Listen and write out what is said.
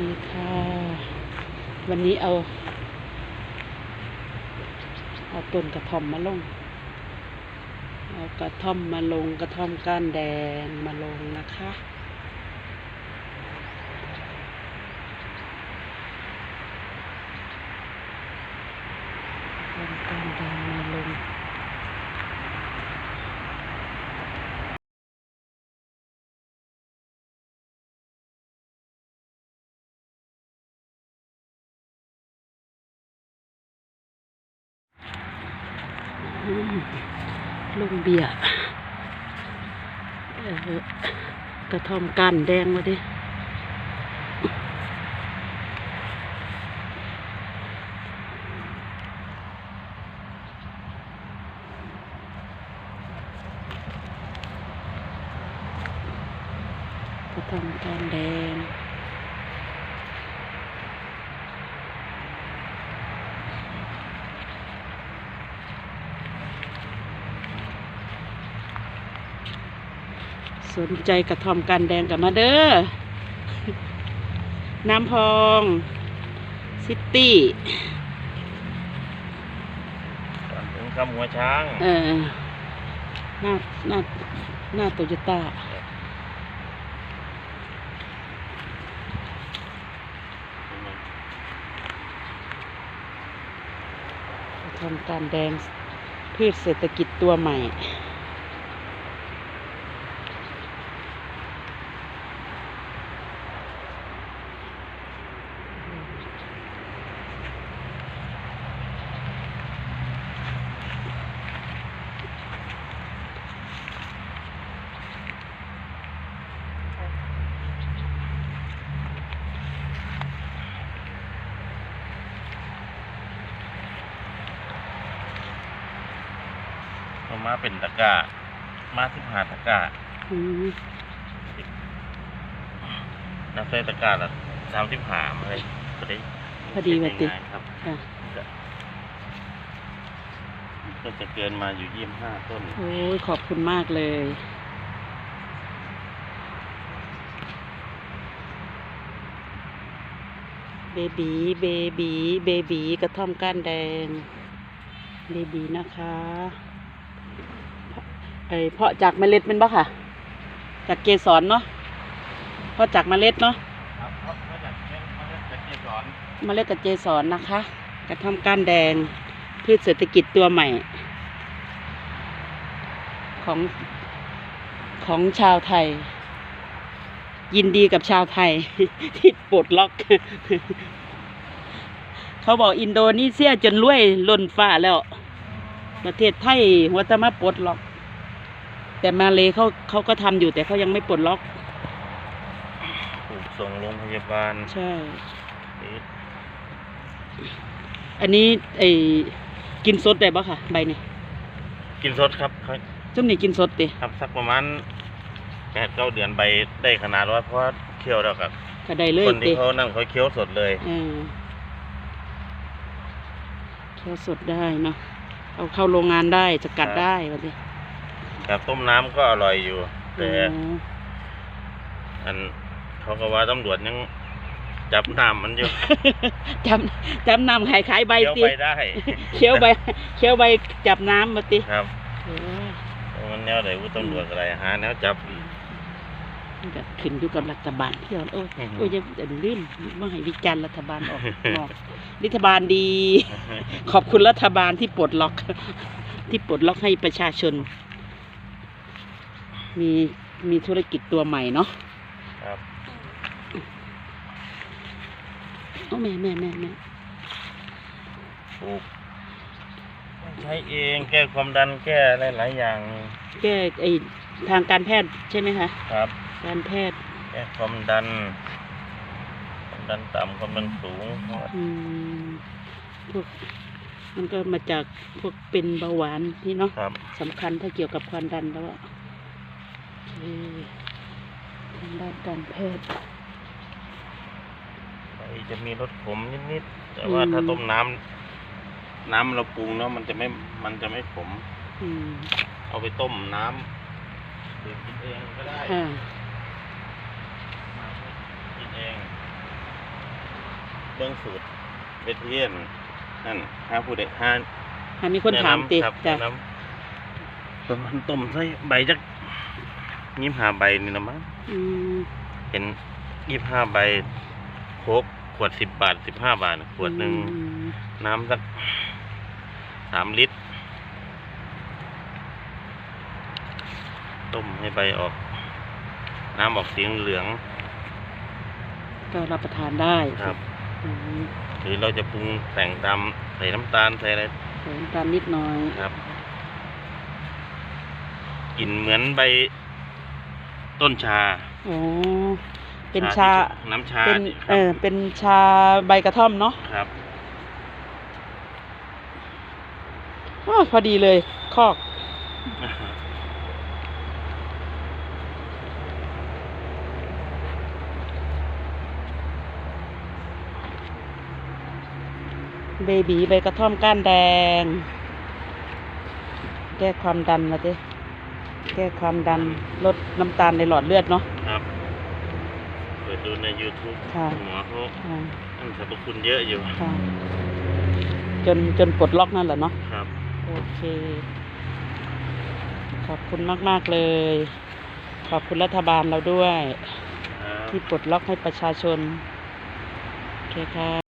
ดีค่ะ วันนี้เอา เอาต้นกระท่อมมาลง เอากระท่อมมาลงกระท่อมก้านแดงมาลงนะคะ ลุงเบียร์กระทอมก้านแดงมาดิกระทอมก้านแดง สนใจกระท่อมกันแดงกับมาเด้อ น้ำพอง ซิตี้ก่อนถึงคำหัวช้าง เออ หน้า หน้า หน้าโตโยต้ากระท่อมกันแดงพืชเศรษฐกิจตัวใหม่ เอามาเป็นตะกร้า มาสิบหาตะกร้าอืมนับใส่ตะกร้าละสามสิบหามาเลยก็ได้พอดีว่าติง่ายๆครับค่ะ ก็จะเกินมาอยู่ยี่สิบห้าต้น โอ้ยขอบคุณมากเลย เบบีเบบีเบบีกระท่อมก้านแดง เบบีนะคะ ไอเพาะจากเมล็ดเป็นปะค่ะ จากเกสรเนาะเพาะจากเมล็ดเนาะครับเพราะมาจากเรื่องมาจากเกสรเมล็ดกับเกสรนะคะ กระท่อมก้านแดงพืชเศรษฐกิจตัวใหม่ ของของชาวไทย ยินดีกับชาวไทย ที่ปลดล็อก เขาบอกอินโดนีเซียจนรวยล้นฟ้าแล้ว ประเทศไทยหัวตะมาปลดล็อก แต่มาเลเขาเขาก็ทำอยู่แต่เขายังไม่ปลดล็อกถูกส่งโรงพยาบาลใช่ นี่อันนี้ไอ้กินสดได้ปะค่ะ ใบนี่กินสดครับเขาจุ่มนี่กินสดติครับสักประมาณแปดเก้าเดือนใบได้ขนาดว่าเพราะว่าเคี่ยวแล้วกับก็ได้เลยคนติที่เขานั่งเขาเคี้ยวสดเลย เออเคี่ยวสดได้เนาะเอาเข้าโรงงานได้จะกัดครับ ได้วะดิ ครับต้มน้ำก็อร่อยอยู่ แต่อ๋ออันเขาก็ว่าตำรวจยังจับน้ำมันอยู่ จำจำนำขายขายใบเคี้ยวติไปได้ เคี้ยวใบเคี้ยวใบจับน้ำมาติครับเออมันแนวไหนวุตำรวจอะไรหาแนวจับ มันก็ขึ้นอยู่กับรัฐบาลที่เราโอ้ยอือฮึ โอ้ยยังจะลื่นเมื่อให้วิจารณ์รัฐบาลออกนอกรัฐบาลดี ขอบคุณรัฐบาลที่ปลดล็อก ที่ปลดล็อกให้ประชาชน มีมีธุรกิจตัวใหม่เนาะครับโอ้แม่แม่แม่แม่ปลูกใช้เองแก้ความดันแก้หลายๆอย่างแก้ไอทางการแพทย์ใช่ไหมคะ ครับ การแพทย์แก้ความดัน ความดันต่ำความดันสูงอืมพวกมันก็มาจากพวกเป็นเบาหวานที่เนาะครับสำคัญถ้าเกี่ยวกับความดันแล้วอะ โอเคทางด้านการแพทย์ใบจะมีรสขมนิดๆแต่ว่าถ้าอืมต้มน้ำน้ำเราปรุงแล้วมันจะไม่มันจะไม่ขม อืมเอาไปต้มน้ำดื่มกินเองก็ได้ค่ะกินเองเบื้องสูตรเวทเทียนนั่นหาผู้ใดหาหามีคนถามติแะำครับจ้ะแนะนำต้มต้มใส่ใบจัก ยี่ห้าใบนี่นะมั้งอืมเห็นยี่ห้าใบโคกขวดสิบบาทสิบห้าบาท ขวดหนึ่งอืมน้ำสักสามลิตร ต้มให้ใบออก น้ำออกสีเหลือง ก็รับประทานได้ครับอืมหรือเราจะปรุงแต่งตามใส่น้ำตาลใส่อะไรใส่น้ำตาลนิดหน่อยครับกลิ่นเหมือนใบ ต้นชาโอ้เป็นชาที่น้ำชาเป็นที่คเอรับอเป็นชาใบกระท่อมเนาะครับอ้อพอดีเลยคอก เบบีใบกระท่อมก้านแดง แก้ความดันละเด้ แก้ความดันลดน้ำตาลในหลอดเลือดเนาะ ครับเปิดดูใน YouTube ค่ะหมอเขาอ่าท่านสรรพคุณเยอะอยู่ค่ะ จนจนปลดล็อกนั่นแหละเนาะ ครับ โอเค ขอบคุณมาก ๆ เลย ขอบคุณรัฐบาลเราด้วย ครับ ที่ปลดล็อกให้ประชาชน โอเคค่ะ